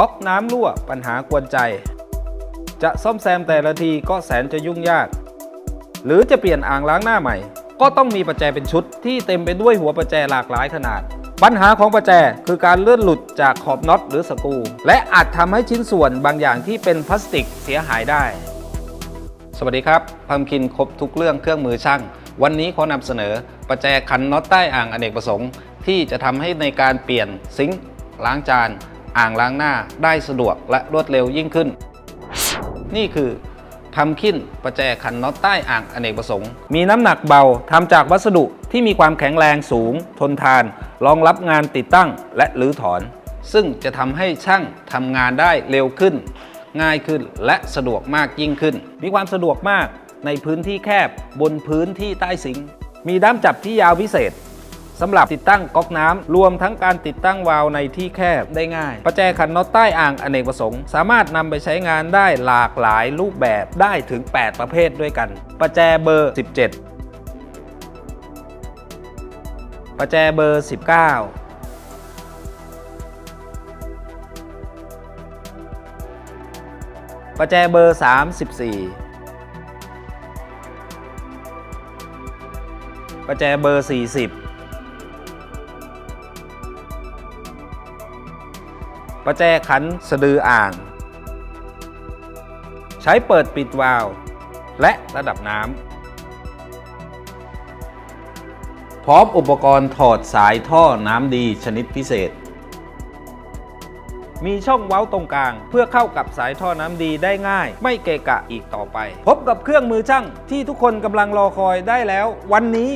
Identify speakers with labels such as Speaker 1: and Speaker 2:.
Speaker 1: ก๊อกน้ำรั่วปัญหากวนใจ จะซ่อมแซมแต่ละทีก็แสนจะยุ่งยาก หรือจะเปลี่ยนอ่างล้างหน้าใหม่ ก็ต้องมีประแจเป็นชุดที่เต็มไปด้วยหัวประแจหลากหลายขนาด ปัญหาของประแจคือการเลื่อนหลุดจากขอบน็อตหรือสกรู และอาจทำให้ชิ้นส่วนบางอย่างที่เป็นพลาสติกเสียหายได้ สวัสดีครับพัมคินครบทุกเรื่องเครื่องมือช่าง วันนี้ขอนำเสนอประแจขันน็อตใต้อ่างอเนกประสงค์ ที่จะทำให้ในการเปลี่ยนซิงค์ล้างจาน อ่างล้างหน้าได้สะดวกและรวดเร็วยิ่งขึ้น นี่คือพัมคินประแจขันน็อตใต้อ่างอเนกประสงค์ มีน้ำหนักเบาทำจากวัสดุที่มีความแข็งแรงสูง ทนทาน รองรับงานติดตั้งและรื้อถอน ซึ่งจะทำให้ช่างทำงานได้เร็วขึ้น ง่ายขึ้นและสะดวกมากยิ่งขึ้น มีความสะดวกมากในพื้นที่แคบบนพื้นที่ใต้ซิง มีด้ามจับที่ยาวพิเศษ สำหรับติดตั้งก๊อกน้ำรวมทั้งการติดตั้งวาล์วในที่แคบได้ง่าย ประแจขันน็อตใต้อ่างอเนกประสงค์ สามารถนำไปใช้งานได้หลากหลายรูปแบบได้ถึง 8 ประเภทด้วยกัน ประแจเบอร์ 17 ประแจเบอร์ 19ประแจเบอร์ 34 ประแจเบอร์ 40 ประแจขันสะดืออ่าง ใช้เปิดปิดวาล์วและระดับน้ำพร้อมอุปกรณ์ถอดสายท่อน้ำดีชนิดพิเศษ มีช่องเว้าตรงกลาง เพื่อเข้ากับสายท่อน้ำดีได้ง่าย ไม่เกะกะอีกต่อไป พบกับเครื่องมือช่างที่ทุกคนกำลังรอคอยได้แล้ว วันนี้